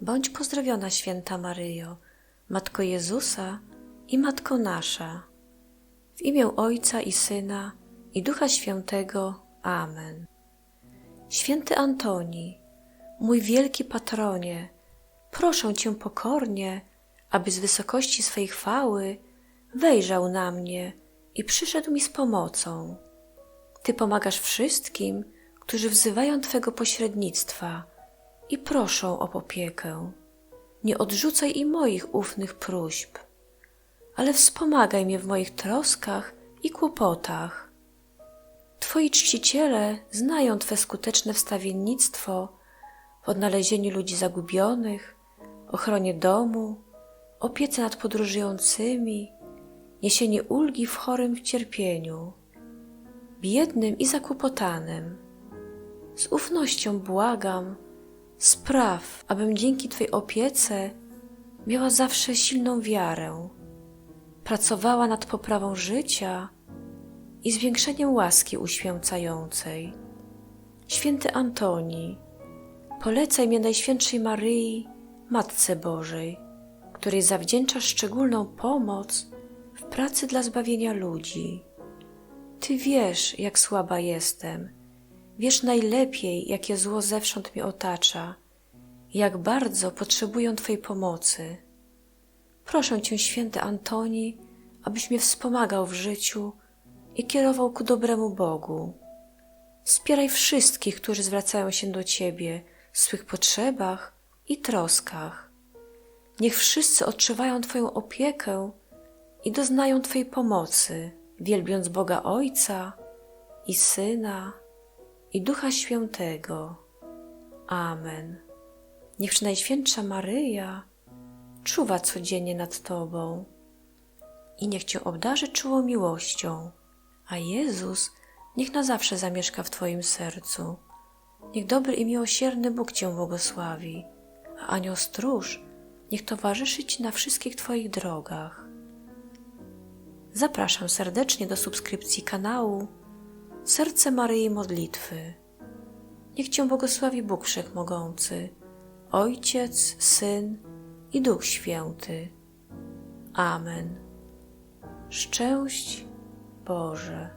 Bądź pozdrowiona, święta Maryjo, Matko Jezusa i Matko nasza. W imię Ojca i Syna i Ducha Świętego. Amen. Święty Antoni, mój wielki patronie, proszę Cię pokornie, aby z wysokości swej chwały wejrzał na mnie i przyszedł mi z pomocą. Ty pomagasz wszystkim, którzy wzywają Twego pośrednictwa i proszą o opiekę. Nie odrzucaj i moich ufnych próśb, ale wspomagaj mnie w moich troskach i kłopotach. Twoi czciciele znają Twe skuteczne wstawiennictwo w odnalezieniu ludzi zagubionych, ochronie domu, opiece nad podróżującymi, niesienie ulgi w chorym cierpieniu, biednym i zakłopotanym. Z ufnością błagam, spraw, abym dzięki Twej opiece miała zawsze silną wiarę, pracowała nad poprawą życia i zwiększeniem łaski uświęcającej. Święty Antoni, polecaj mnie Najświętszej Maryi, Matce Bożej, której zawdzięczasz szczególną pomoc w pracy dla zbawienia ludzi. Ty wiesz, jak słaba jestem, wiesz najlepiej, jakie zło zewsząd mnie otacza, jak bardzo potrzebuję Twojej pomocy. Proszę Cię, święty Antoni, abyś mnie wspomagał w życiu i kierował ku dobremu Bogu. Wspieraj wszystkich, którzy zwracają się do Ciebie w swych potrzebach i troskach. Niech wszyscy odczuwają Twoją opiekę i doznają Twojej pomocy, wielbiąc Boga Ojca i Syna i Ducha Świętego. Amen. Niech Najświętsza Maryja czuwa codziennie nad Tobą i niech Cię obdarzy czułą miłością, a Jezus niech na zawsze zamieszka w Twoim sercu. Niech dobry i miłosierny Bóg Cię błogosławi, a anioł stróż niech towarzyszy Ci na wszystkich Twoich drogach. Zapraszam serdecznie do subskrypcji kanału Serce Maryi Modlitwy. Niech Cię błogosławi Bóg Wszechmogący, Ojciec, Syn i Duch Święty. Amen. Szczęść Boże.